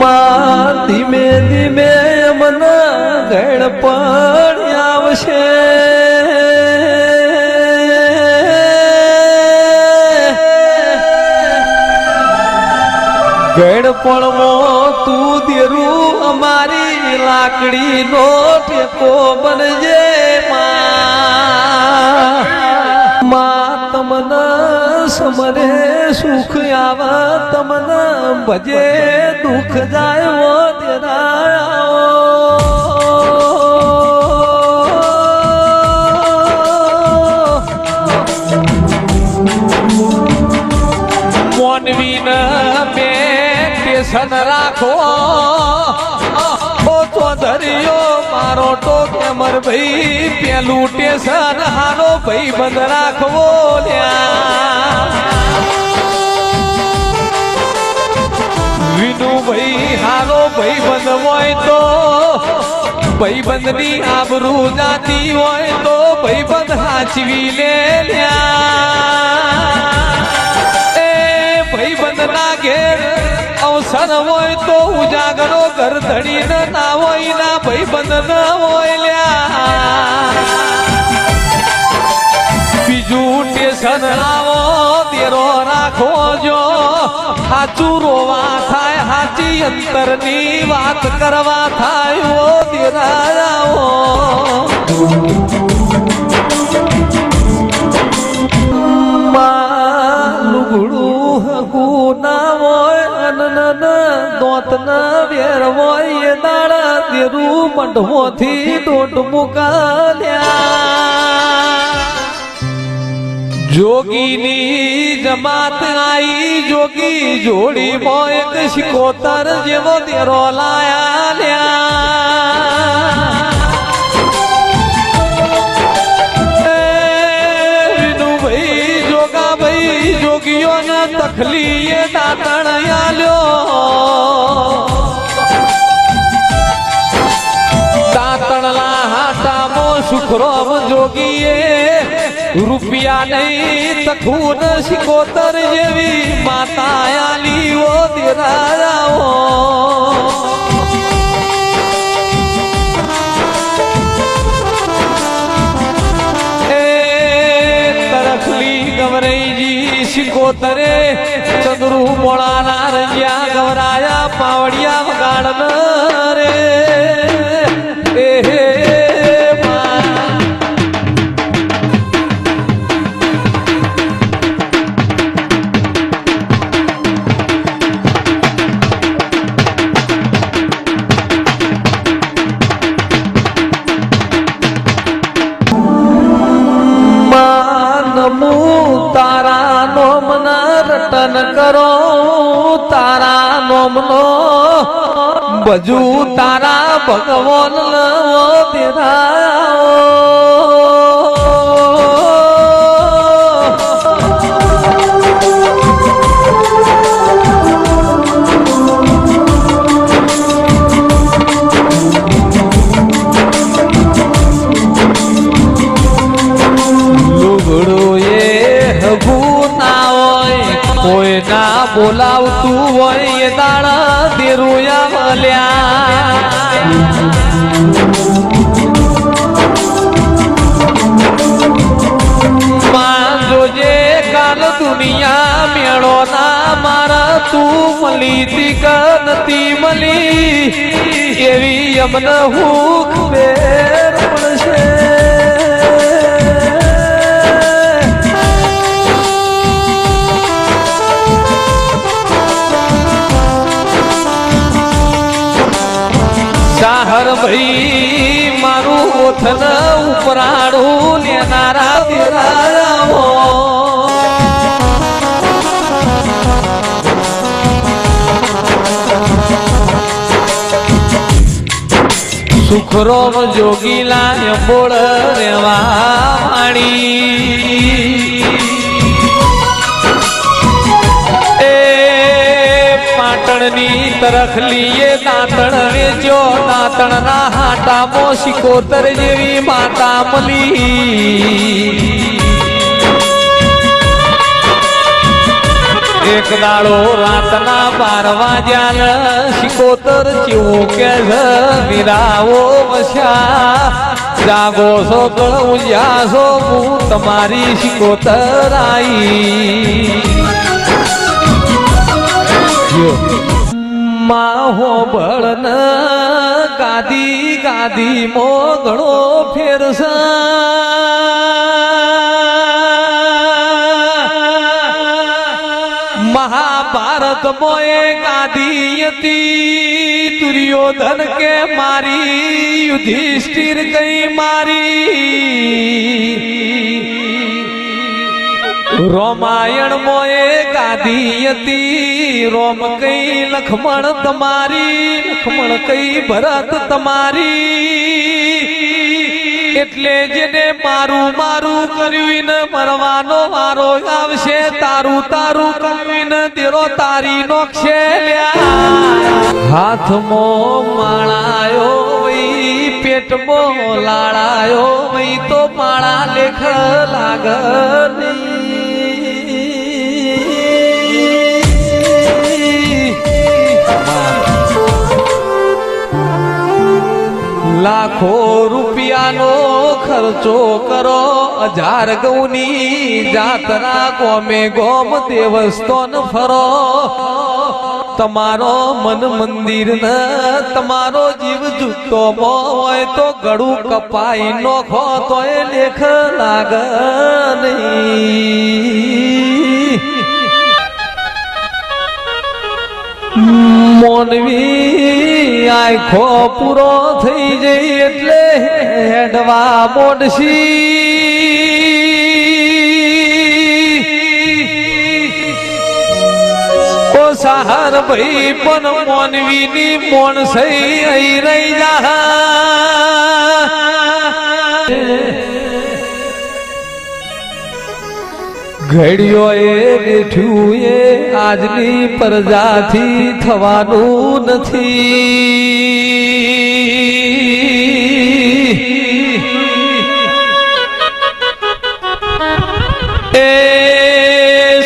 માં ધીમે ધીમે મને ગણપણ આવશે ગણપણમાં તું દેરું અમારી લાકડી નો ટેકો બનજે માં તમને સમરે સુખ આવ તમને ભજે દુઃખ જાય મોનવી મોનવીન બે રાખો. તો કેમર ભાઈ પેલું ટેશન હારો ભાઈ બંધ રાખવો વિનુ વિનુભાઈ, હારો ભાઈ બંધ હોય તો, ભાઈ ની આબરૂ જાતી હોય તો ભાઈબંધ હાચવી લે લ્યા. એ ભાઈબંધ ના ઘેર અવસર હોય તો ઉજાગરો ઘર ધડીને ના હોય, ના ભાઈબંધ ના હોય લ્યા. બીજું ટેશન આવો તેરો રાખો જો. સાચું રોવા થાય, હાચી અંતરની વાત કરવા થાય, ઓ તેરા આવો તેરું મંડમોથી દોટ મુકાલ્યા જોગીની જમાત આઈ, જોગી જોડી એક શિકોતર જેવો તેરો લાયા લ્યા. વિનુભાઈ જોગીઓને તખલીએ દાતણ આલ્યો. સુખરોમ જોગીએ, રૂપિયા નહીં તખુન શિકોતર જેવી માતા આલી ઓ દેરાઓ શિકોતરે ચંદ્રુ મોળાના રંજ્યા ગવરાયા પાવડિયા વગાડન Bye. તું મળી તી કે નથી મળી એવી અમને હું ખબેર પડશે સાહર ભાઈ મારું ઓથન ઉપરાણું લેનારા દેરાઓ સુખરોમ જોગીલા બોળ રેવા વાણી એ પાટણની તરખલીએ દાંતણ જો દાંતણ ના હાટામો શિકોતર જેવી માતા મળી એક દાડો રાતના પારવા વાગ્યા શિકોતર ચીવું કે મીરાઓ વસ્યા. જાગો છો ગળું છો, હું તમારી શિકોતર આઈ. માહો બળન કાદી કાદી મો ઘણો ફેરસા મહાભારત મોએ ગાદી હતી. દુર્યોધન કે મારી, યુધિષ્ઠિર કઈ મારી. રોમાયણ મોએ ગાદી હતી. રોમ કઈ લખમણ તમારી, લખમણ કઈ ભરત તમારી. એટલે જેને મારું મારું કર્યું મરવાનો વારો આવશે, તારું તારું કર્યું દેરો તારી નોખશે હાથમો માળાયો પેટમો લાળાયો તો માળા લેખ લાગ લાખો રૂપિયાનો ખર્ચો કરો. હજાર ગૌની જાતરા કોમે ગોમ દેવસ્થાન ફરો. તમારો મન મંદિર ન તમારો જીવ જુતો હોય તો ગળું કપાઈ નોખો, તોય લેખ લાગ મોનવી આખો પૂરો થઈ જઈ એટલે હેડવા મોડશી. ઓ સહાર ભાઈ પણ મોનવીની મોણ સહી રહી જા. ઘડીઓ એ બેઠું એ આજની પ્રજાથી થવાનું નથી. એ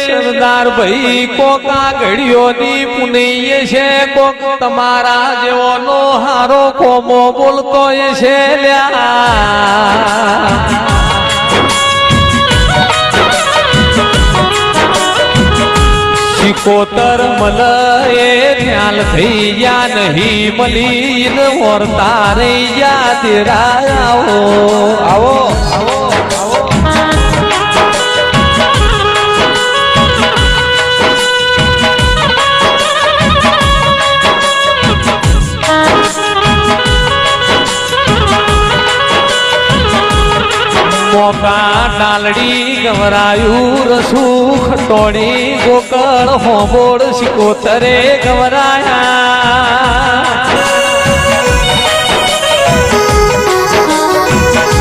સરદાર ભાઈ, કોકા ઘડિયોની પુનૈય છે, કોક તમારા જેવોનો હારો કોમો બોલતો એ છે લ્યા. શિકોતર મલ એ ન્યાલ થઈ યા નહીં, મલીન મોરતા રહી યા તેરા આવો આવો આવો. મોકા ડાલડી ગવરાયું રસું ખટોણી ગોકળ હોંબોળ સિકોતરે ગવરાયા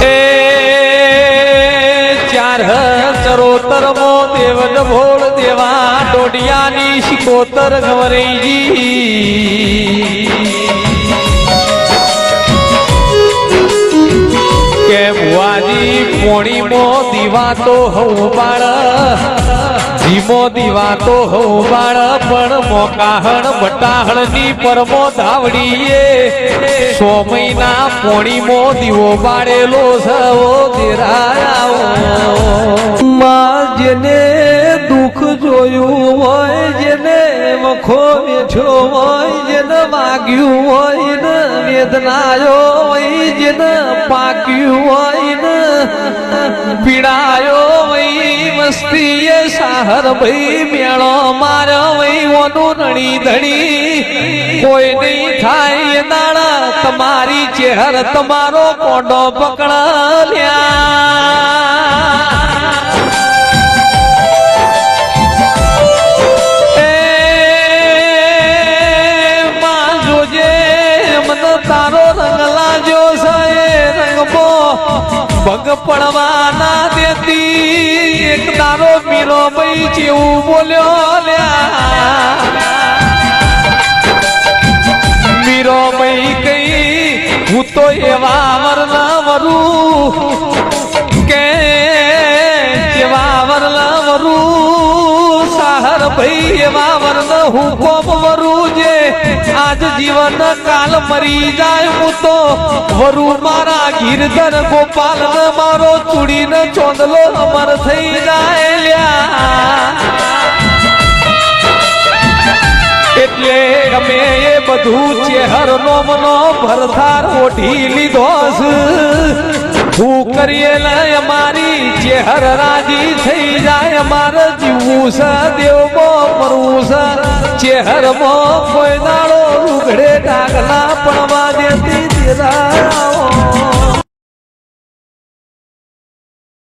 એ ચાર ચરોતર મો દેવન ભોળ દેવા ડોડિયાની સિકોતર ગવરેજી કે બુઆજી પોણીમો દીવાતો હું બાળ. ધીમો દીવાતો તો બાળ પણ મોકાહણ બટાહણની પરમો ધાવડીએ. સો મહિના પોણીમો દીવો બાળેલો સવો દેરાયો માં જેને દુઃખ જોયું હોય, જેને વખો બેઠો હોય, જેને માગ્યું હોય ને વેદનાયો હોય, જેને પાક્યું હોય ને પીડાયો વઈ મસ્તી એ સાહર ભાઈ મેળો મારો વઈ ઓનું રણી ધણી. કોઈ નહીં થાય દાણા, તમારી ચેહર તમારો કોડો પકડાલ્યા ભગ પડવા ના દેતી એક તારો મીરો ભાઈ જેવું બોલ્યો લ્યા. મીરો ભાઈ કઈ, હું તો એવા વરના વરું. કે જેવા વરું, સાહર વરન હું કોમ વરું આજ જીવન કાલ મરી જાય હું તો. વરુ મારા ગીરધર ગોપાલ મારો ચૂડી ને ચોંદલો અમર થઈ જાય લ્યા. એટલે અમે એ બધું ચેહર નો મનો ભરધાર ઓઢી લીધો છે હું કરીએ ને અમારી ચેહર રાજી થઈ જાય, અમારે જીવવું છે દેવમાં મરવું છે. ચેહરમાં કોઈ દાડો ઉઘડે ડાગલા પડવા દેતી તેરા